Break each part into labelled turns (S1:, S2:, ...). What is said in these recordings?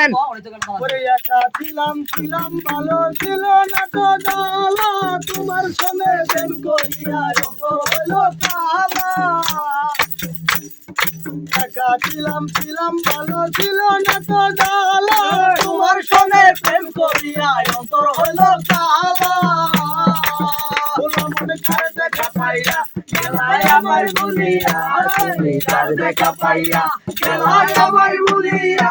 S1: একা ছিলাম ছিলাম, ভালো ছিল না তো জালা তোমার সনে প্রেম করিয়া হলো কালা একা ছিলাম ছিলাম, ভালো ছিল না তো জালা তোমার সনে প্রেম করিয়া অন্তর হলো কালা মনে কার দেখা পাইয়া? গেলায় আমার ভুলিয়া তুমি দেখা পাইয়া। গেলায় আমার ভুলিয়া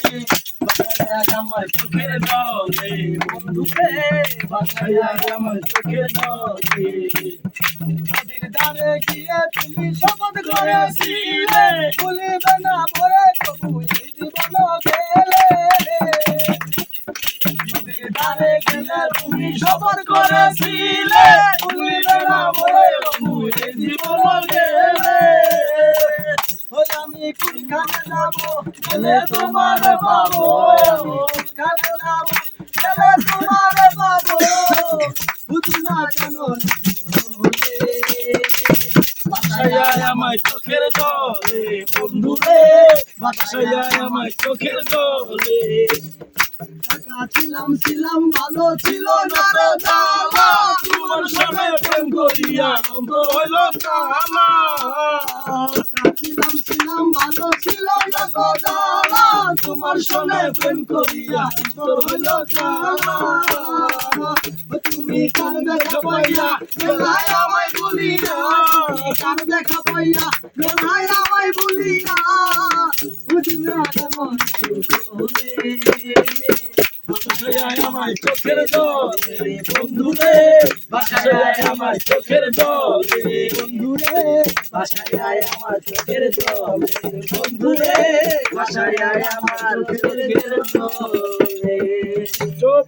S1: আমার চোখে চলে বন্ধুকে বাতায় আমার চোখে চলে নদীর ধারে গিয়ে তুমি শপথ করেছিলে ভুলিবে না পরে তবু এই জীবন গেলে নদীর ধারে গেলে তুমি শপথ করেছিলে ভুলিবে না পরে তবু তোমার পাবো। আমার চোখের জলে বন্ধুরে বাসায় আমার চোখের জলে টাকা ছিলাম ভালো ছিল না রে তোমার সঙ্গে প্রেম করিয়া ছিলাম ভালো ছিল না জালা তোমার সঙ্গে প্রেম করিয়া তোর হইল তুমি কার দেখা পাইয়া গেলায় আমায় বলিয়া কার দেখা পাইয়া গেলায় আমায় বলিয়া বুঝি না কেমন বাসায় আমার চোখের জলে, বন্ধুরে, বাসায় আমার চোখের জলে, বন্ধুরে, বাসায় আমার চোখের জলে, বন্ধুরে, বাসায় আমার চোখের জলে। চুপ।